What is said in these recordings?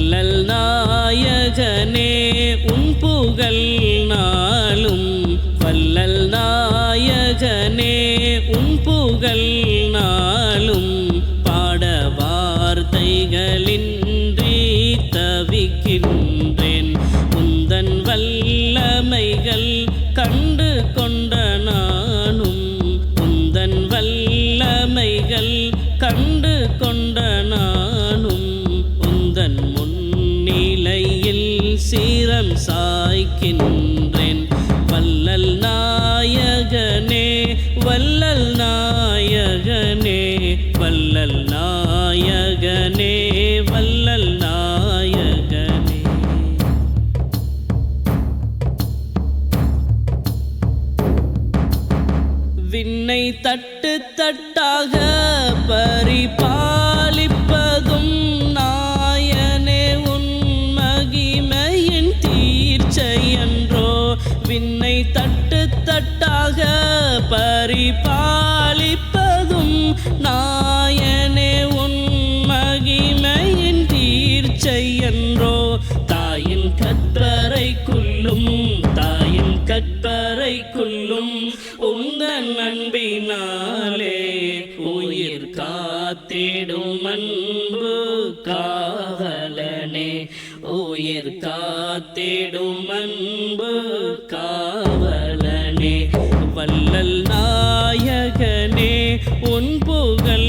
வல்லல் நாயகனே உன் புகழ் நாளும் வல்லல் நாயகனே உன் புகழ் நாளும் பாட வார்த்தைகளின்றி தவிக்கின்ற சாய்க்கின்றேன். வல்லல் நாயகனே வல்லல் நாயகனே வல்லல் நாயகனே வல்லல் நாயகனே. விண்ணை தட்டு தட்டாக பரிபாலிப்பதும் பரிபாலிப்பதும் நாயனே உன் மகிமையின் தீர்ச்சையன்றோ. தாயின் கற்பரை கற்பறைக்குள்ளும் தாயின் கற்பரை கற்பறைக்குள்ளும் உந்தன் அன்பினாலே உயிர் காத்திடும் அன்பு காவலனே. உயிர் காத்திடும் அன்பு காவலனே. வல்லல் நாயகனே உன் புகழ்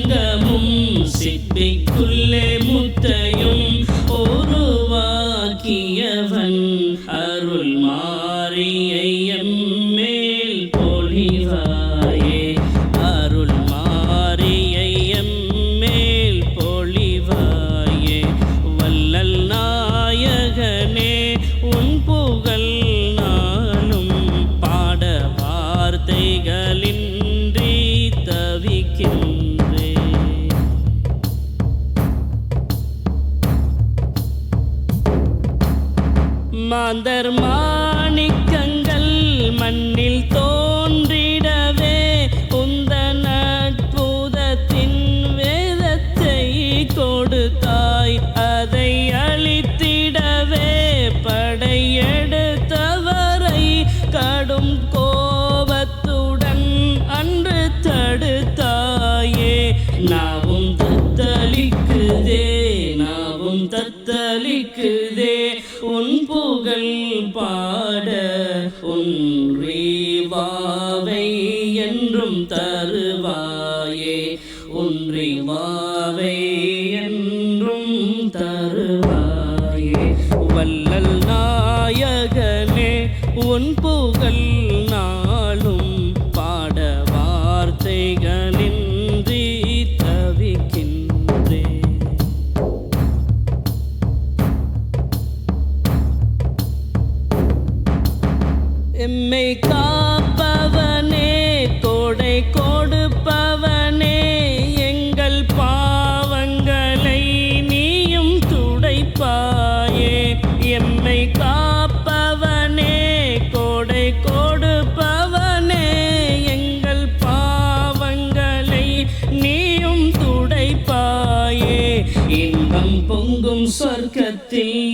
மண்ணுக்குள்ளே சிப்பிக்குள்ளே முத்தையும் உருவாக்கியவன் மாந்தர் மாணிக்கங்கள் மண்ணில் தோன்றிடவே உந்த நட்பூதத்தின் வேதத்தை கொடுத்தாய். அதை அழித்திடவே படையெடுத்தவரை கடும் கோபத்துடன் அன்று தடுத்தாயே. நாவும் தத்தளிக்குதே நாவும் தத்தளிக்குதே. பாட உன் எம்மை காப்பவனே கோடை கொடுப்பவனே எங்கள் பாவங்களை நீயும் துடைப்பாயே. எம்மை காப்பவனே கோடை கொடுப்பவனே எங்கள் பாவங்களை நீயும் துடைப்பாயே. இன்பம் பொங்கும் சொர்க்கத்தில்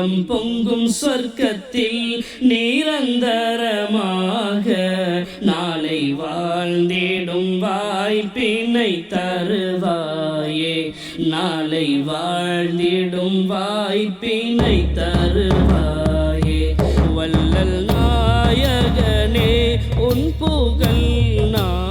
உலகம் பொங்கும் சொர்க்கத்தில் நிரந்தரமாக நாளை வாழ்ந்திடும் வாய்ப்பினை தருவாயே. நாளை வாழ்ந்திடும் வாய்ப்பினை தருவாயே. வல்லல் நாயகனே உன் புகழ் நான்